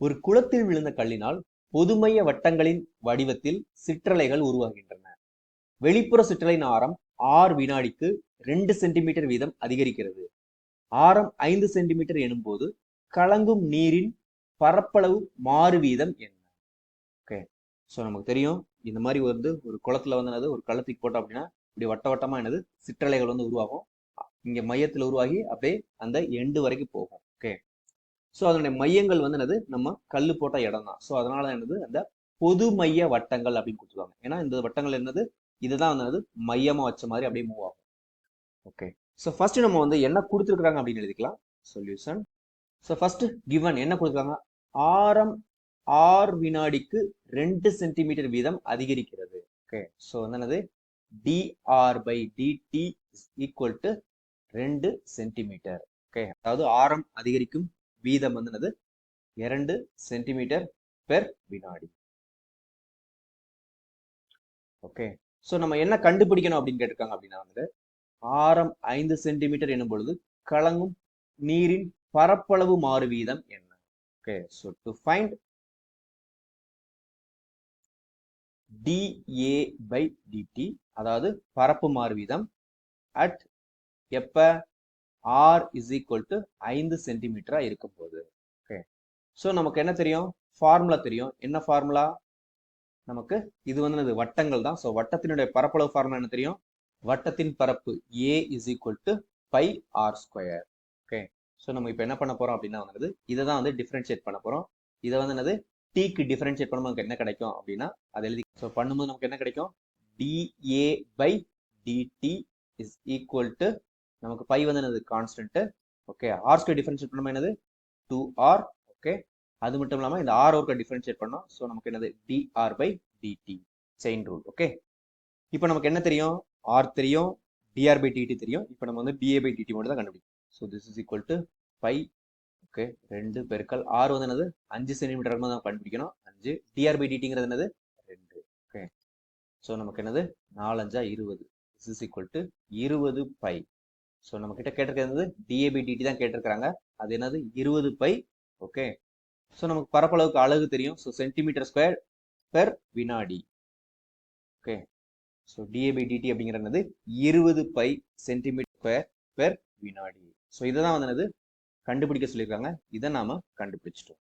ஒரு குளத்தில் விழுந்த கல்லினால் பொதுமைய வட்டங்களின் வடிவத்தில் சிற்றலைகள் உருவாகின்றன. வெளிப்புற சிற்றலையின் ஆரம் ஆறு வினாடிக்கு ரெண்டு சென்டிமீட்டர் வீதம் அதிகரிக்கிறது. ஆரம் ஐந்து சென்டிமீட்டர் எனும்போது கலங்கும் நீரின் பரப்பளவு மாறு வீதம் என்ன? ஓகே. ஸோ நமக்கு தெரியும் இந்த மாதிரி வந்து ஒரு குளத்துல வந்து என்னது? ஒரு கள்ளத்துக்கு போட்டோம் அப்படின்னா இப்படி வட்ட வட்டமா என்னது? சிற்றலைகள் வந்து உருவாகும். இங்க மையத்துல உருவாகி அப்படியே அந்த எண்டு வரைக்கும் போகும். ஓகே. ஸோ அதனுடைய மையங்கள் வந்து என்னது? நம்ம கல் போட்ட இடம் தான் ஸோ அதனால என்னது? அந்த பொது மைய வட்டங்கள் அப்படின்னு கொடுத்துருவாங்க ஏன்னா இந்த வட்டங்கள் என்னது? இதுதான் வந்து என்னது? மையமா வச்ச மாதிரி அப்படியே மூவ் ஆகும். ஓகே ஸோ ஃபர்ஸ்ட் நம்ம வந்து என்ன கொடுத்துருக்குறாங்க அப்படின்னு எழுதிக்கலாம். சொல்யூஷன் ஸோ ஃபர்ஸ்ட் கிவன் என்ன கொடுத்துருக்காங்க? ஆரம் ஆர் வினாடிக்கு ரெண்டு சென்டிமீட்டர் வீதம் அதிகரிக்கிறது. ஓகே ஸோ வந்து என்னது? D R by D T equal to ரெண்டு சென்டிமீட்டர் ஓகே அதாவது ஆரம் அதிகரிக்கும் வீதம் வந்து என்னது? இரண்டு சென்டிமீட்டர் பெர் வினாடி. ஓகே ஸோ நம்ம என்ன கண்டுபிடிக்கணும் அப்படின்னு கேட்டிருக்காங்க அப்படின்னா வந்து ஆரம் ஐந்து சென்டிமீட்டர் எனும் பொழுது கலங்கும் நீரின் பரப்பளவு மாறு வீதம் என்ன? Okay so to find D A by D T அதாவது பரப்பு மாறு வீதம் அட் எப்ப? ஆர் இஸ் ஈக்குவல் டு ஐந்து சென்டிமீட்டராக இருக்கும் போது ஓகே ஸோ நமக்கு என்ன தெரியும்? ஃபார்முலா தெரியும். என்ன ஃபார்முலா நமக்கு இது வந்து என்னது? வட்டங்கள் தான். ஸோ வட்டத்தினுடைய பரப்பளவு ஃபார்முலா என்ன தெரியும்? வட்டத்தின் பரப்பு A is equal to pi R square okay so நம்ம இப்போ என்ன பண்ண போகிறோம் அப்படின்னா வந்து இதை தான் வந்து டிஃப்ரென்ஷியேட் பண்ண போகிறோம் இதை வந்து என்னது? டீக்கு டிஃப்ரென்ஷியேட் பண்ணும்போது நமக்கு என்ன கிடைக்கும் அப்படின்னா அதை எழுதி ஸோ பண்ணும்போது நமக்கு என்ன கிடைக்கும்? D A by D T is equal to நமக்கு ஃபைவ் வந்து என்னது? Constant okay R square differentiate பண்ணணும் என்னது? டூ ஆர் ஓகே அது மட்டும் இல்லாமல் இந்த ஆர் ஒர்க்கை டிஃபரன்ஷியேட் பண்ணோம். ஸோ நமக்கு என்னது? D R by D T chain rule okay இப்போ நமக்கு என்ன தெரியும்? ஆர் தெரியும் டிஆர் பை டிடி தெரியும். இப்போ நம்ம வந்து டிஏ பை டிடி மட்டும் தான் கண்டுபிடிக்கும் so this is equal to pi okay ரெண்டு பெருக்கல் ஆர் வந்து என்னது? அஞ்சு சென்டிமீட்டர் தான் கண்டுபிடிக்கணும். அஞ்சு. டிஆர் பை டிடிங்கிறது என்னது? ரெண்டு ஓகே ஸோ நமக்கு என்னது? நாலஞ்சா இருபது. திஸ் இஸ் ஈக்குவல் டு இருபது பை ஸோ நம்ம கிட்ட கேட்டிருக்கிறது டிஏபி டிடி தான் கேட்டிருக்கிறாங்க. அது என்னது? இருபது பை ஓகே ஸோ நமக்கு பரப்பளவுக்கு அழகு தெரியும். ஸோ சென்டிமீட்டர் ஸ்கொயர் பெர் வினாடி okay so D A by D T அப்படிங்கிறது என்னது? இருபது பை சென்டிமீட்டர் ஸ்கொயர் பெர் வினாடி. ஸோ இதை தான் வந்து என்னது? கண்டுபிடிக்க சொல்லியிருக்காங்க. இதை நாம கண்டுபிடிச்சிட்டோம்.